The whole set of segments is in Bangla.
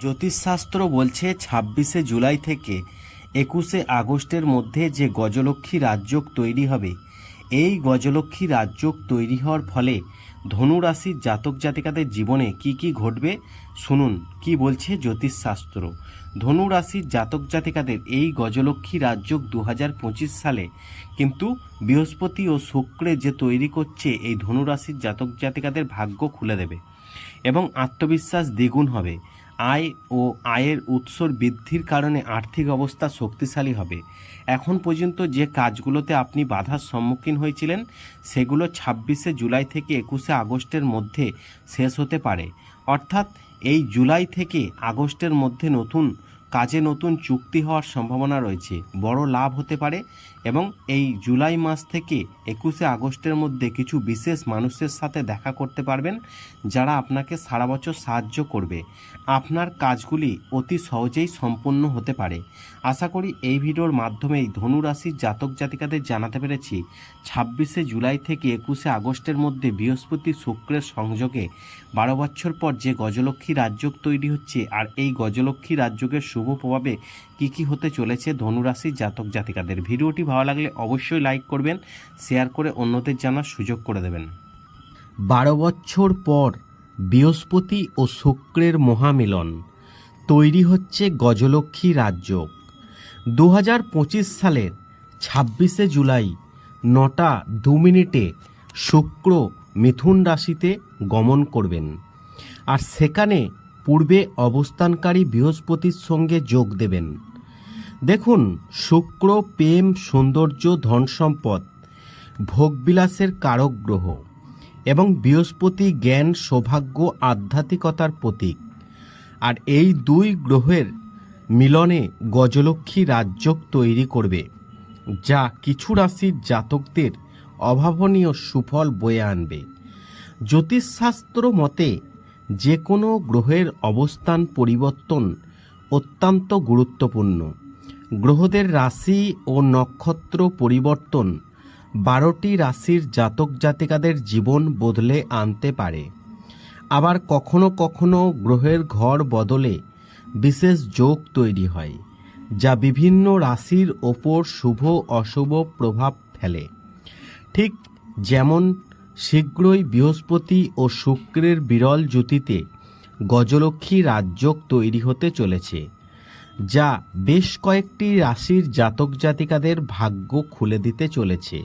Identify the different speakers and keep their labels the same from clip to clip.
Speaker 1: জ্যোতিষশাস্ত্র বলছে ছাব্বিশে জুলাই থেকে একুশে আগস্টের মধ্যে যে গজলক্ষ্মী রাজযোগ তৈরি হবে, এই গজলক্ষ্মী রাজযোগ তৈরি হওয়ার ফলে ধনুরাশির জাতক জাতিকাদের জীবনে কি কি ঘটবে? শুনুন, কি বলছে জ্যোতিষশাস্ত্র? ধনুরাশির জাতক জাতিকাদের এই গজলক্ষ্মী রাজযোগ দু হাজার পঁচিশ সালে কিন্তু বৃহস্পতি ও শুক্রে যে তৈরি করছে এই ধনুরাশির জাতক জাতিকাদের ভাগ্য খুলে দেবে এবং আত্মবিশ্বাস দ্বিগুণ হবে। আয় ও আয়ের উৎসর বৃদ্ধির কারণে আর্থিক অবস্থা শক্তিশালী হবে। এখন পর্যন্ত যে কাজগুলোতে আপনি বাধার সম্মুখীন হয়েছিলেন, সেগুলো ছাব্বিশে জুলাই থেকে একুশে আগস্টের মধ্যে শেষ হতে পারে। অর্থাৎ এই জুলাই থেকে আগস্টের মধ্যে নতুন কাজে নতুন চুক্তি হওয়ার সম্ভাবনা রয়েছে। বড় লাভ হতে পারে এবং এই জুলাই মাস থেকে একুশে আগস্টের মধ্যে কিছু বিশেষ মানুষের সাথে দেখা করতে পারবেন, যারা আপনাকে সারা বছর সাহায্য করবে। আপনার কাজগুলি অতি সহজেই সম্পন্ন হতে পারে। আশা করি এই ভিডিওর মাধ্যমেই ধনু রাশির জাতক জাতিকাদের জানাতে পেরেছি, ছাব্বিশে জুলাই থেকে একুশে আগস্টের মধ্যে বৃহস্পতি শুক্রের সংযোগে বারো বছর পর যে গজলক্ষ্মী রাজযোগ তৈরি হচ্ছে আর এই গজলক্ষ্মী রাজযোগের শুভ প্রভাবে কি কি হতে চলেছে ধনুরাশির জাতক জাতিকাদের। ভিডিওটি ভালো লাগলে অবশ্যই লাইক করবেন, শেয়ার করে অন্যদের জানার সুযোগ করে দেবেন। বারো বছর পর বৃহস্পতি ও শুক্রের মহামিলন। তৈরি হচ্ছে গজলক্ষ্মী রাজযোগ। দু হাজার পঁচিশ সালের ছাব্বিশে জুলাই নটা দু মিনিটে শুক্র মিথুন রাশিতে গমন করবেন। আর সেখানে পূর্বে অবস্থানকারী বৃহস্পতির সঙ্গে যোগ দেবেন। দেখুন, শুক্র, প্রেম, সৌন্দর্য, ধন সম্পদ, ভোগবিলাসের কারক গ্রহ এবং বৃহস্পতি জ্ঞান, সৌভাগ্য, আধ্যাত্মিকতার প্রতীক। আর এই দুই গ্রহের মিলনে গজলক্ষ্মী রাজযোগ তৈরি করবে, যা কিছু রাশির জাতকদের অভাবনীয় সুফল বয়ে আনবে। জ্যোতিষশাস্ত্র মতে যে কোনো গ্রহের অবস্থান পরিবর্তন অত্যন্ত গুরুত্বপূর্ণ। গ্রহদের রাশি ও নক্ষত্র পরিবর্তন বারোটি রাশির জাতক জাতিকাদের জীবন বদলে আনতে পারে। আবার কখনো কখনো গ্রহের ঘর বদলে বিশেষ যোগ তৈরি হয়, যা বিভিন্ন রাশির ওপর শুভ অশুভ প্রভাব ফেলে। ঠিক যেমন শীঘ্রই বৃহস্পতি ও শুক্রের বিরল জ্যোতিতে গজলক্ষ্মী রাজযোগ তৈরি হতে চলেছে, যা বেশ কয়েকটি রাশির জাতক জাতিকাদের ভাগ্য খুলে দিতে চলেছে।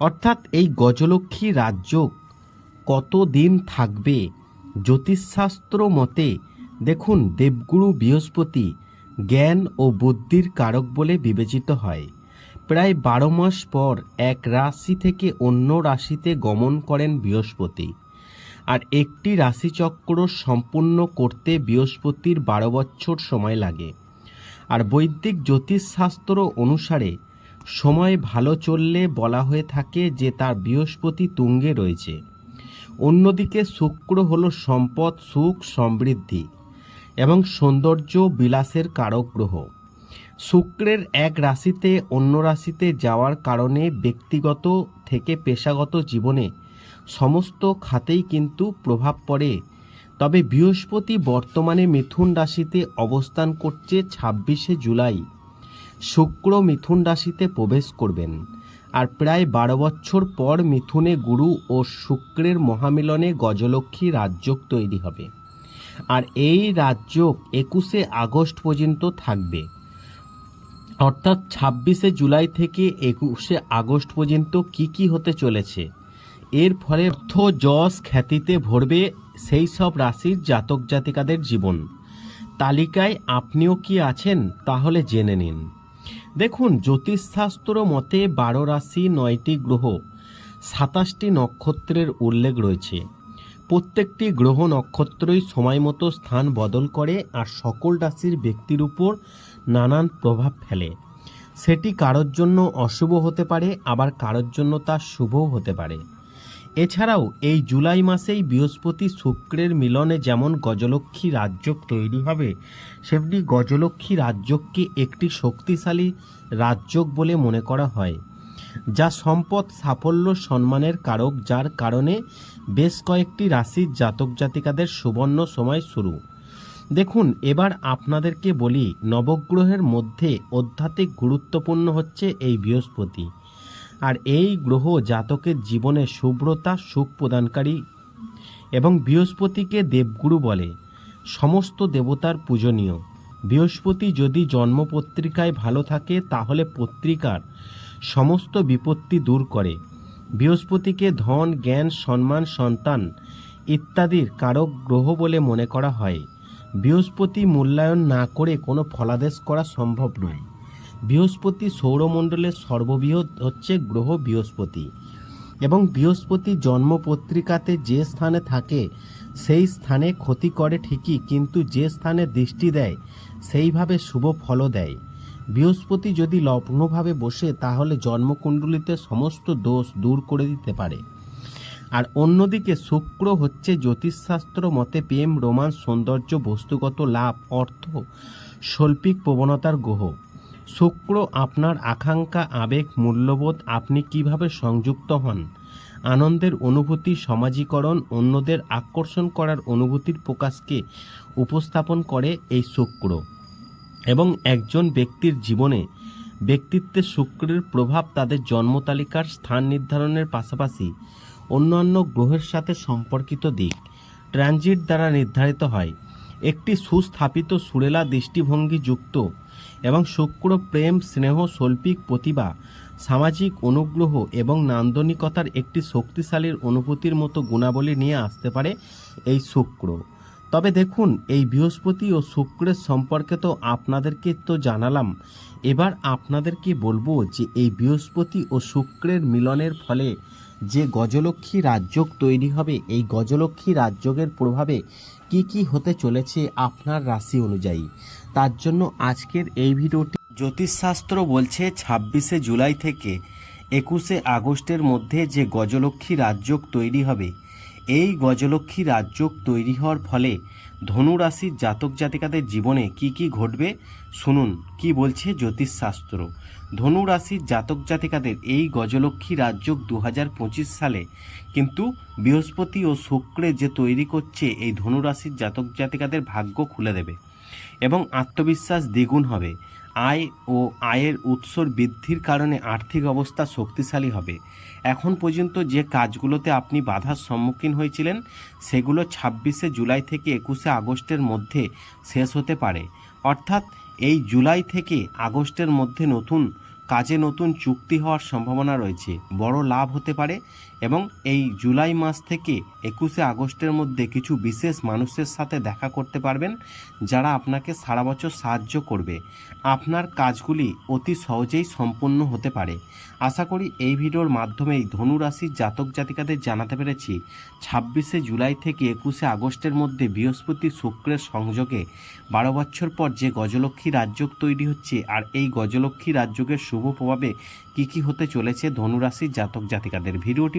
Speaker 1: অর্থাৎ এই গজলক্ষ্মী রাজযোগ কত দিন থাকবে জ্যোতিষশাস্ত্র মতে? দেখুন, দেবগুরু বৃহস্পতি জ্ঞান ও বুদ্ধির কারক বলে বিবেচিত হয়। প্রায় বারো মাস পর এক রাশি থেকে অন্য রাশিতে গমন করেন বৃহস্পতি। আর একটি রাশিচক্র সম্পূর্ণ করতে বৃহস্পতির বারো বছর সময় লাগে। আর বৈদিক জ্যোতিষশাস্ত্র অনুসারে সময় ভালো চললে বলা হয়ে থাকে যে তার বৃহস্পতি তুঙ্গে রয়েছে। অন্যদিকে শুক্র হল সম্পদ, সুখ, সমৃদ্ধি এবং সৌন্দর্য বিলাসের কারক গ্রহ। শুক্রের এক রাশিতে অন্য রাশিতে যাওয়ার কারণে ব্যক্তিগত থেকে পেশাগত জীবনে সমস্ত খাতেই কিন্তু প্রভাব পড়ে। তবে বৃহস্পতি বর্তমানে মিথুন রাশিতে অবস্থান করছে ছাব্বিশে জুলাই। শুক্র মিথুন রাশিতে প্রবেশ করবেন। আর প্রায় বারো বছর পর মিথুনে গুরু ও শুক্রের মহামিলনে গজলক্ষ্মী রাজযোগ তৈরি হবে। আর এই রাজযোগ একুশে আগস্ট পর্যন্ত থাকবে। অর্থাৎ ছাব্বিশে জুলাই থেকে একুশে আগস্ট পর্যন্ত কি কি হতে চলেছে? এর ফলে অর্থ, যশ, খ্যাতিতে ভরবে সেই সব রাশির জাতক জাতিকাদের জীবন। তালিকায় আপনিও কি আছেন, তাহলে জেনে নিন। দেখুন, জ্যোতিষশাস্ত্র মতে বারো রাশি, নয়টি গ্রহ, সাতাশটি নক্ষত্রের উল্লেখ রয়েছে। প্রত্যেকটি গ্রহ নক্ষত্রই সময় মতো স্থান বদল করে আর সকল রাশির ব্যক্তির উপর নানান প্রভাব ফেলে। সেটি কারোর জন্য অশুভ হতে পারে, আবার কারোর জন্য তা শুভও হতে পারে। এছাড়াও, এই জুলাই মাসেই বৃহস্পতি শুক্রের মিলনে যেমন গজলক্ষ্মী রাজযোগ তৈরি হবে, সেমনি গজলক্ষ্মী রাজযোগকে একটি শক্তিশালী রাজযোগ বলে মনে করা হয়, যা সম্পদ, সাফল্য, সম্মানের কারক, যার কারণে বেশ কয়েকটি রাশির জাতক জাতিকাদের সুবর্ণ সময় শুরু। দেখুন, এবার আপনাদেরকে বলি, নবগ্রহের মধ্যে অধ্যাত্মিক গুরুত্বপূর্ণ হচ্ছে এই বৃহস্পতি। আর এই গ্রহ জাতকের জীবনে শুভ্রতা সুখ প্রদানকারী এবং বৃহস্পতিকে দেবগুরু বলে। সমস্ত দেবতার পূজনীয়। বৃহস্পতি যদি জন্মপত্রিকায় ভালো থাকে, তাহলে পত্রিকার সমস্ত বিপত্তি দূর করে। বৃহস্পতিকে ধন, জ্ঞান, সম্মান, সন্তান ইত্যাদির কারক গ্রহ বলে মনে করা হয়। বৃহস্পতি মূল্যায়ন না করে কোনো ফলাদেশ করা সম্ভব নয়। বৃহস্পতি সৌরমণ্ডলের সর্ববৃহৎ হচ্ছে গ্রহ বৃহস্পতি। এবং বৃহস্পতি জন্মপত্রিকাতে যে স্থানে থাকে, সেই স্থানে ক্ষতি করে ঠিকই, কিন্তু যে স্থানে দৃষ্টি দেয়, সেইভাবে শুভ ফলও দেয়। বৃহস্পতি যদি লগ্নভাবে বসে, তাহলে জন্মকুণ্ডলিতে সমস্ত দোষ দূর করে দিতে পারে। আর অন্যদিকে শুক্র হচ্ছে জ্যোতিষশাস্ত্র মতে প্রেম রোমান সৌন্দর্য, বস্তুগত লাভ, অর্থ, শৈল্পিক প্রবণতার গ্রহ। শুক্র আপনার আকাঙ্ক্ষা, আবেগ, মূল্যবোধ, আপনি কীভাবে সংযুক্ত হন? আনন্দের অনুভূতি, সমাজীকরণ, অন্যদের আকর্ষণ করার অনুভূতির প্রকাশকে উপস্থাপন করে এই শুক্র। এবং একজন ব্যক্তির জীবনে ব্যক্তিত্বে শুক্রের প্রভাব তাদের জন্মতালিকার স্থান নির্ধারণের পাশাপাশি অন্যান্য গ্রহের সাথে সম্পর্কিত দিক। ট্রানজিট দ্বারা নির্ধারিত হয়। একটি সুস্থাপিত সুরেলা দৃষ্টিভঙ্গি যুক্ত এবং শুক্র, প্রেম, স্নেহ, শৈল্পিক প্রতিভা, সামাজিক অনুগ্রহ এবং নান্দনিকতার একটি শক্তিশালীর অনুভূতির মতো গুণাবলী নিয়ে আসতে পারে এই শুক্র। তবে দেখুন, এই বৃহস্পতি ও শুক্রের সম্পর্কে তো আপনাদেরকে তো জানালাম। এবার আপনাদেরকে বলব যে এই বৃহস্পতি ও শুক্রের মিলনের ফলে যে গজলক্ষ্মী রাজযোগ তৈরি হবে, এই গজলক্ষ্মী রাজযোগের প্রভাবে কি কি হতে চলেছে আপনার রাশি অনুযায়ী? তার জন্য আজকের এই ভিডিওটি জ্যোতিষশাস্ত্র বলছে, ছাব্বিশে জুলাই থেকে একুশে আগস্টের মধ্যে যে গজলক্ষ্মী রাজযোগ তৈরি হবে, এই গজলক্ষ্মী রাজযোগ তৈরি হওয়ার ফলে ধনু রাশির জাতক জাতিকাদের জীবনে কি কি ঘটবে? শুনুন, কি বলছে জ্যোতিষশাস্ত্র। ধনু রাশির জাতক জাতিকাদের এই গজলক্ষ্মী রাজযোগ দু হাজার পঁচিশ সালে। কিন্তু বৃহস্পতি ও শুক্রে যে তৈরি করছে এই ধনু রাশির জাতক জাতিকাদের ভাগ্য খুলে দেবে এবং আত্মবিশ্বাস দ্বিগুণ হবে। আয় ও আয়ের উৎসর বৃদ্ধির কারণে আর্থিক অবস্থা শক্তিশালী হবে। এখন পর্যন্ত যে কাজগুলোতে আপনি বাধার সম্মুখীন হয়েছিলেন, সেগুলো ছাব্বিশে জুলাই থেকে একুশে আগস্টের মধ্যে শেষ হতে পারে। অর্থাৎ এই জুলাই থেকে আগস্টের মধ্যে নতুন কাজে নতুন চুক্তি হওয়ার সম্ভাবনা রয়েছে। বড় লাভ হতে পারে এবং এই জুলাই মাস থেকে একুশে আগস্টের মধ্যে কিছু বিশেষ মানুষের সাথে দেখা করতে পারবেন, যারা আপনাকে সারা বছর সাহায্য করবে। আপনার কাজগুলি অতি সহজেই সম্পন্ন হতে পারে। আশা করি এই ভিডিওর মাধ্যমেই ধনু রাশির জাতক জাতিকাদের জানাতে পেরেছি, ছাব্বিশে জুলাই থেকে একুশে আগস্টের মধ্যে বৃহস্পতি শুক্রের সংযোগে বারো বছর পর যে গজলক্ষ্মী রাজযোগ তৈরি হচ্ছে, আর এই গজলক্ষ্মী রাজযোগের শুভ প্রভাবে কী কী হতে চলেছে ধনুরাশির জাতক জাতিকাদের। ভিডিওটি